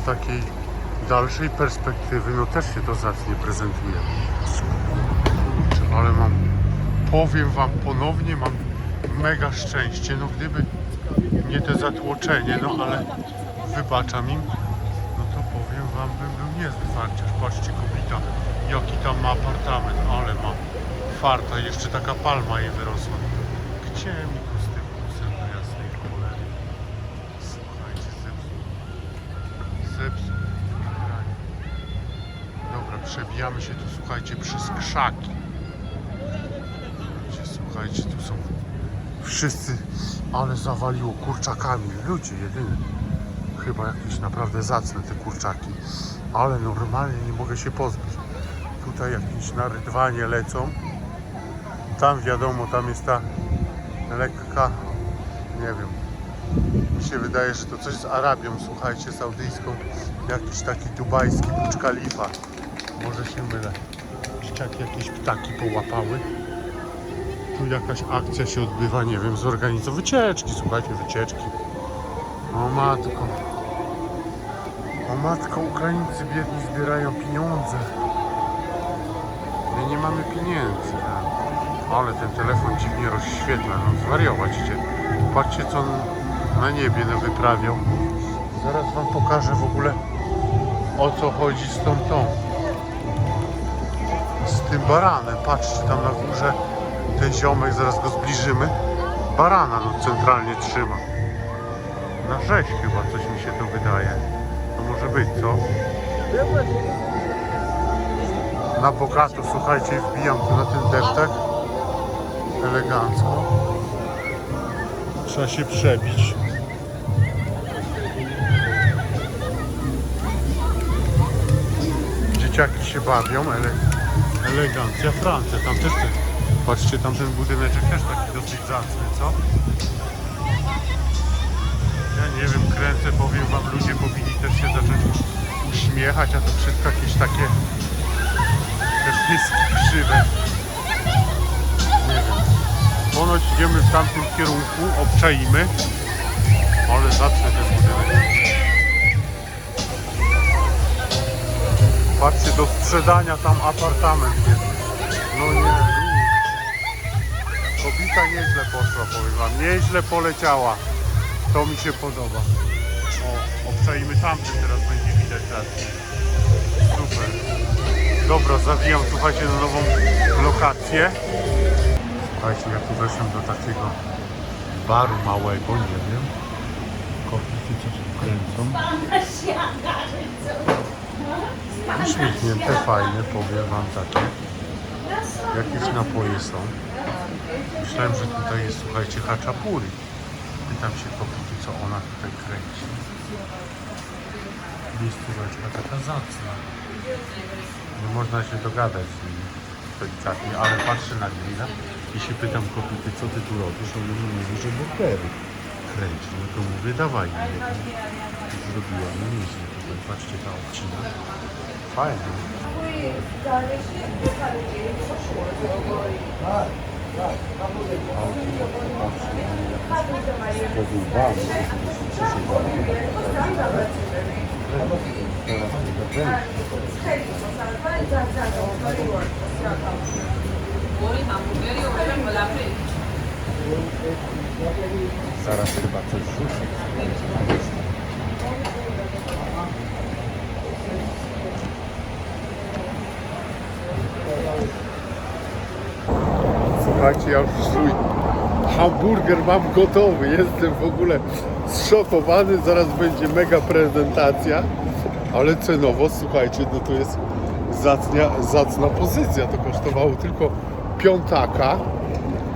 takiej dalszej perspektywy, no też się to zacnie prezentuje. Ale mam, powiem wam ponownie, mam mega szczęście, no gdyby nie te zatłoczenie, no ale wybaczam im, no to powiem wam, bym był niezły farciarz. Patrzcie, kobieta, jaki tam ma apartament, ale ma farta, jeszcze taka palma jej wyrosła. Gdzie mi tu z tym busem do jasnej cholery? Słuchajcie, zepsuł. Zepsuł. Granie. Dobra, przebijamy się tu, słuchajcie, przez krzaki. Słuchajcie, tu są wszyscy, ale zawaliło kurczakami. Ludzie jedyny. Chyba jakieś naprawdę zacne te kurczaki. Ale normalnie nie mogę się pozbyć. Tutaj jakieś na rydwanie lecą. Tam wiadomo, tam jest ta lekka, nie wiem, mi się wydaje, że to coś z Arabią, słuchajcie, saudyjską, jakiś taki dubajski Burcz Khalifa. Może się mylę. Dzieciaki jakieś ptaki połapały. Tu jakaś akcja się odbywa, nie wiem, zorganizować wycieczki, słuchajcie, wycieczki. O matko. O matko, Ukraińcy biedni zbierają pieniądze. My nie mamy pieniędzy. Ale ten telefon dziwnie rozświetla, no zwariować cię. Patrzcie co on na niebie no, wyprawiał. Zaraz wam pokażę w ogóle o co chodzi z tą tą. Tym baranem. Patrzcie tam na górze ten ziomek, zaraz go zbliżymy. Barana no centralnie trzyma. Na rzeź chyba coś mi się to wydaje. To może być, co? Na bogato, słuchajcie, wbijam tu na ten deptak. Elegancko. Trzeba się przebić. Dzieciaki się bawią, ele, elegancja Francja. Tam też te, patrzcie, tam ten budyneczek też taki dosyć zacny, co? Ja nie wiem, kręcę, powiem wam, ludzie powinni też się zacząć uśmiechać, a to wszystko jakieś takie te pyski krzywe. Nie wiem. Ponoć idziemy w tamtym kierunku, obczaimy. Ale zacznę ten budynek. Patrzcie, do sprzedania tam apartament jest. No nie. Kobita nieźle poszła, powiem wam. Nieźle poleciała. To mi się podoba. O, obczaimy tamten, teraz będzie widać zacnie. Super. Dobra, zawijam, słuchajcie, na nową lokację. Słuchajcie, ja tu weszłem do takiego baru małego, nie wiem. Kobiety coś kręcą. Uśmiechnięte, fajne, powiem wam takie. Jakieś napoje są. Myślałem, że tutaj jest, słuchajcie, haczapuri. Pytam się kobiety, co ona tutaj kręci. Miejscóweczka taka zacna. Nie można się dogadać z nimi delikatnie, ale patrzę na grilla i się pytam kobiety, co ty tu robisz? Ona mi mówi, że burgery kręci. No to mówię, dawaj mi jedno. I Zrobiła, no nieźle. Patrzcie, ta obcina. はい Зараз рибак це Słuchajcie, ja już swój hamburger mam gotowy. Jestem w ogóle zszokowany. Zaraz będzie mega prezentacja. Ale cenowo, słuchajcie, no to jest zacnia, zacna pozycja. To kosztowało tylko piątaka.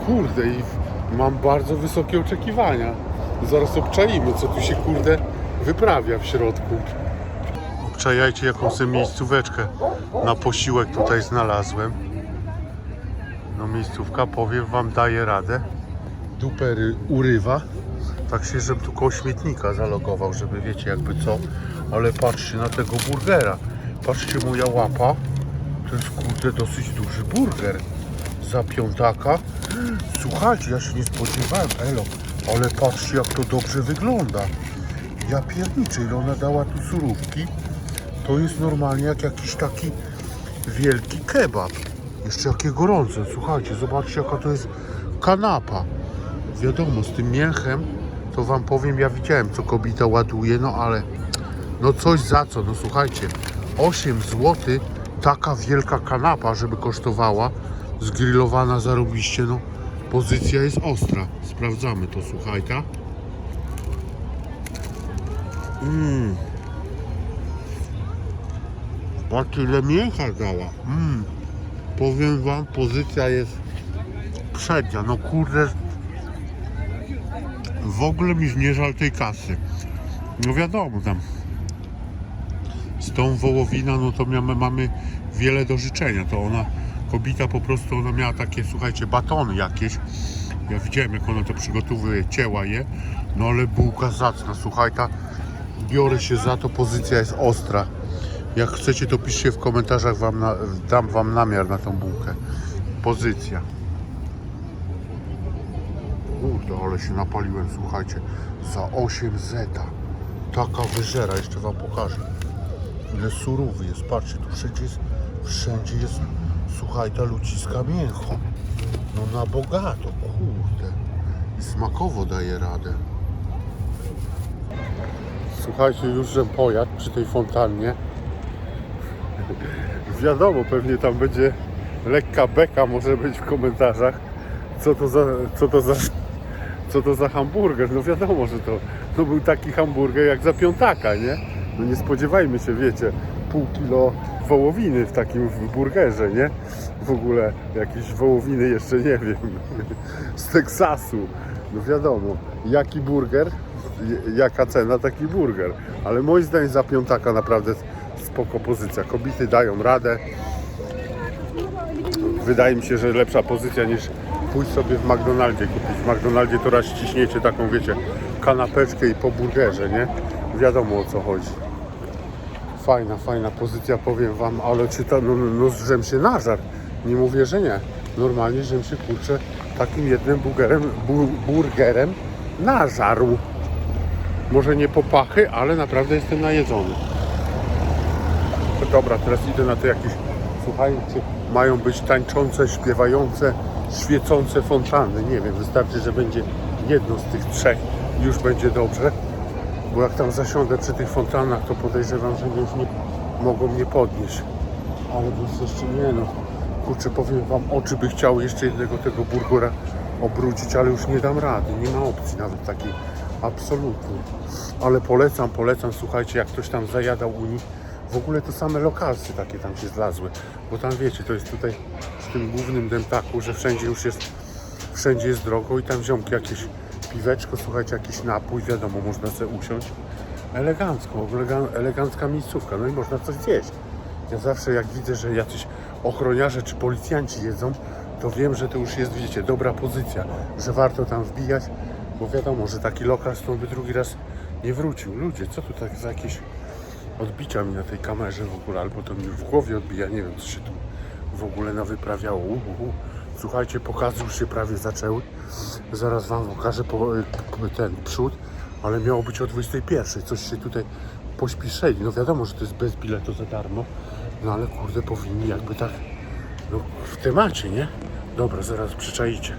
Kurde, i mam bardzo wysokie oczekiwania. Zaraz obczaimy, co tu się kurde wyprawia w środku. Obczajajcie, jaką sobie miejscóweczkę na posiłek tutaj znalazłem. Miejscówka, powiem wam, daje radę. Dupery urywa. Tak się, żebym tu koło śmietnika zalogował, żeby wiecie jakby co. Ale patrzcie na tego burgera. Patrzcie, moja łapa. To jest kurde dosyć duży burger. Za piątaka. Słuchajcie, ja się nie spodziewałem, Elo. Ale patrzcie jak to dobrze wygląda. Ja pierniczę, ile ona dała tu surówki. To jest normalnie jak jakiś taki wielki kebab. Jeszcze jakie gorące. Słuchajcie, zobaczcie jaka to jest kanapa. Wiadomo, z tym mięchem to wam powiem, ja widziałem co kobieta ładuje, no ale no coś za co, no słuchajcie, 8 zł taka wielka kanapa, żeby kosztowała, zgrillowana zarobiście, no pozycja jest ostra. Sprawdzamy to, słuchajcie. Mmm. Patrzcie ile mięcha dała. Mmm. Powiem wam, pozycja jest przednia. No kurde, w ogóle mi nie żal tej kasy. No wiadomo tam. Z tą wołowina, no to mamy, mamy wiele do życzenia. To ona, kobieta po prostu, ona miała takie, słuchajcie, batony jakieś. Ja widziałem, jak ona to przygotowuje, cięła je. No ale bułka zacna, słuchajta. Biorę się za to, pozycja jest ostra. Jak chcecie, to piszcie w komentarzach, wam na, dam wam namiar na tą bułkę. Pozycja. Kurde, ale się napaliłem, słuchajcie. Za 8 zeta. Taka wyżera, jeszcze wam pokażę. Ile surów jest, patrzcie, tu wszędzie jest, wszędzie jest, słuchaj, ta ludziska mięcho. No na bogato, kurde. I smakowo daje radę. Słuchajcie, już że pojadł przy tej fontannie. Wiadomo, pewnie tam będzie lekka beka, może być w komentarzach. Co to za, co to za, co to za hamburger? No wiadomo, że to, to był taki hamburger jak za piątaka, nie? No nie spodziewajmy się, wiecie, pół kilo wołowiny w takim burgerze, nie? W ogóle jakieś wołowiny jeszcze nie wiem, z Teksasu. No wiadomo, jaki burger, jaka cena, taki burger. Ale moim zdaniem za piątaka naprawdę spoko pozycja. Kobiety dają radę. Wydaje mi się, że lepsza pozycja niż pójść sobie w McDonaldzie kupić. W McDonaldzie to raz ściśniecie taką, wiecie, kanapeczkę i po burgerze, nie? Wiadomo o co chodzi. Fajna, fajna pozycja, powiem wam, ale czy to, no, no żem się nażar. Nie mówię, że nie. Normalnie, żem się kurczę takim jednym burgerem, bu, burgerem nażarł. Może nie po pachy, ale naprawdę jestem najedzony. Dobra, teraz idę na te jakieś, słuchajcie, mają być tańczące, śpiewające, świecące fontanny. Nie wiem, wystarczy, że będzie jedno z tych trzech już będzie dobrze. Bo jak tam zasiądę przy tych fontannach, to podejrzewam, że już nie mogą mnie podnieść. Ale więc jeszcze nie no. Kurczę, powiem wam, oczy by chciały jeszcze jednego tego burgera obrócić, ale już nie dam rady. Nie ma opcji nawet takiej. Absolutnie. Ale polecam, polecam, słuchajcie, jak ktoś tam zajadał u nich. W ogóle to same lokalsy takie tam się zlazły. Bo tam wiecie, to jest tutaj w tym głównym dętaku, że wszędzie już jest, wszędzie jest drogo i tam ziomki jakieś piweczko, słuchajcie, jakiś napój, wiadomo, można sobie usiąść. Elegancko, elegan- elegancka miejscówka, no i można coś zjeść. Ja zawsze jak widzę, że jacyś ochroniarze czy policjanci jedzą, to wiem, że to już jest, wiecie, dobra pozycja, że warto tam wbijać, bo wiadomo, że taki lokal stąd by drugi raz nie wrócił. Ludzie, co tu tak za jakieś odbicia mi na tej kamerze w ogóle, albo to mi w głowie odbija, nie wiem, co się tu w ogóle nawyprawiało. Uhuhu. Słuchajcie, pokazy już się prawie zaczęły. Zaraz Wam pokażę po, po, ten przód, ale miało być o 21. Coś się tutaj pośpieszyli. No wiadomo, że to jest bez biletu za darmo, no ale kurde, powinni jakby tak no, w temacie, nie? Dobra, zaraz przyczaicie.